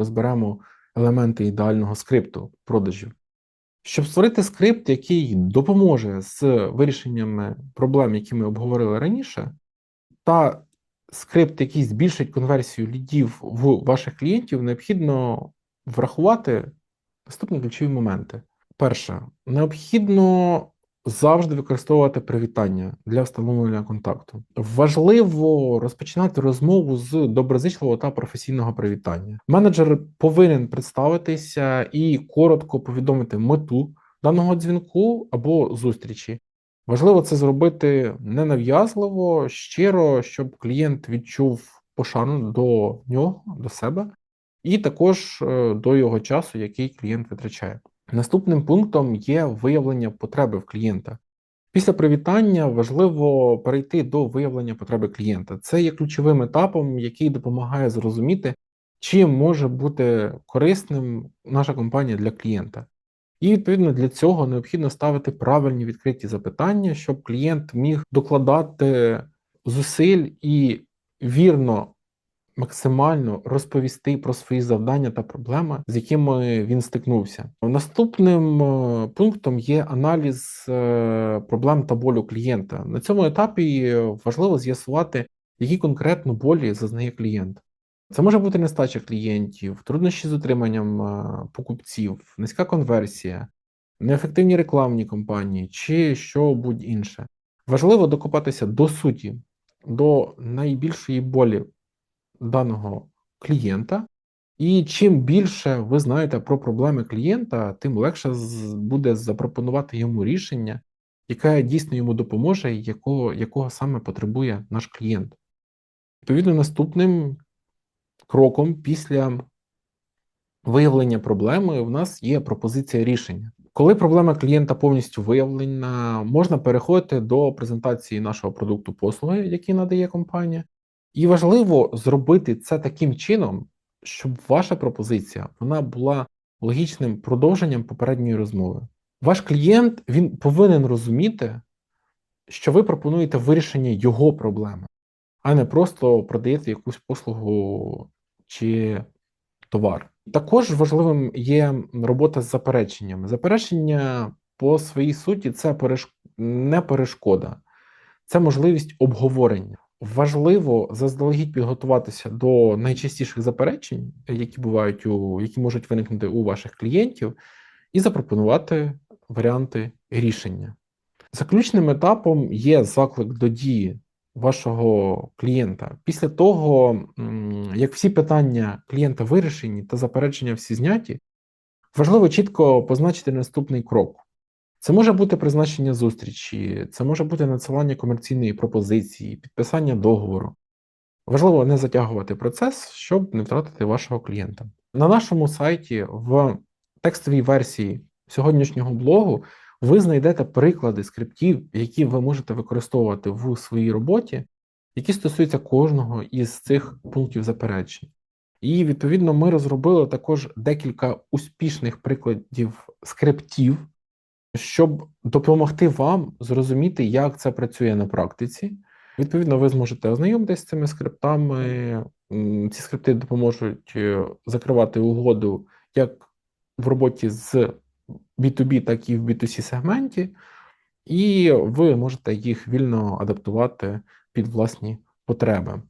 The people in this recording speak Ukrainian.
розберемо елементи ідеального скрипту продажів. Щоб створити скрипт, який допоможе з вирішеннями проблем, які ми обговорили раніше, та скрипт, який збільшить конверсію лідів в ваших клієнтів, необхідно врахувати наступні ключові моменти. Перше, необхідно завжди використовувати привітання для встановлення контакту. Важливо розпочинати розмову з доброзичливого та професійного привітання. Менеджер повинен представитися і коротко повідомити мету даного дзвінку або зустрічі. Важливо це зробити ненав'язливо, щиро, щоб клієнт відчув пошану до нього, до себе, і також е, до його часу, який клієнт витрачає. Наступним пунктом є виявлення потреби в клієнта. Після привітання важливо перейти до виявлення потреби клієнта. Це є ключовим етапом, який допомагає зрозуміти, чим може бути корисним наша компанія для клієнта. І відповідно для цього необхідно ставити правильні відкриті запитання, щоб клієнт міг докладати зусиль і вірно максимально розповісти про свої завдання та проблеми, з якими він стикнувся. Наступним е, пунктом є аналіз е, проблем та болю клієнта. На цьому етапі важливо з'ясувати, які конкретно болі зазнає клієнт. Це може бути нестача клієнтів, труднощі з утриманням е, покупців, низька конверсія, неефективні рекламні кампанії чи що будь інше. Важливо докопатися до суті, до найбільшої болі даного клієнта. І чим більше ви знаєте про проблеми клієнта, тим легше буде запропонувати йому рішення, яке дійсно йому допоможе, і якого, якого саме потребує наш клієнт. Відповідно, наступним кроком після виявлення проблеми в нас є пропозиція рішення. Коли проблема клієнта повністю виявлена, можна переходити до презентації нашого продукту послуги, який надає компанія. І важливо зробити це таким чином, щоб ваша пропозиція вона була логічним продовженням попередньої розмови. Ваш клієнт він повинен розуміти, що ви пропонуєте вирішення його проблеми, а не просто продаєте якусь послугу чи товар. Також важливим є робота з запереченнями. Заперечення по своїй суті це не перешкода, це можливість обговорення. Важливо заздалегідь підготуватися до найчастіших заперечень, які бувають у які можуть виникнути у ваших клієнтів, і запропонувати варіанти рішення. Заключним етапом є заклик до дії вашого клієнта. Після того, як всі питання клієнта вирішені та заперечення всі зняті, важливо чітко позначити наступний крок. Це може бути призначення зустрічі, це може бути надсилання комерційної пропозиції, підписання договору. Важливо не затягувати процес, щоб не втратити вашого клієнта. На нашому сайті в текстовій версії сьогоднішнього блогу ви знайдете приклади скриптів, які ви можете використовувати в своїй роботі, які стосуються кожного із цих пунктів заперечень. І відповідно ми розробили також декілька успішних прикладів скриптів, щоб допомогти вам зрозуміти, як це працює на практиці. Відповідно, ви зможете ознайомитися з цими скриптами. Ці скрипти допоможуть е, закривати угоду як в роботі з B2B, так і в B2C сегменті, і ви можете їх вільно адаптувати під власні потреби.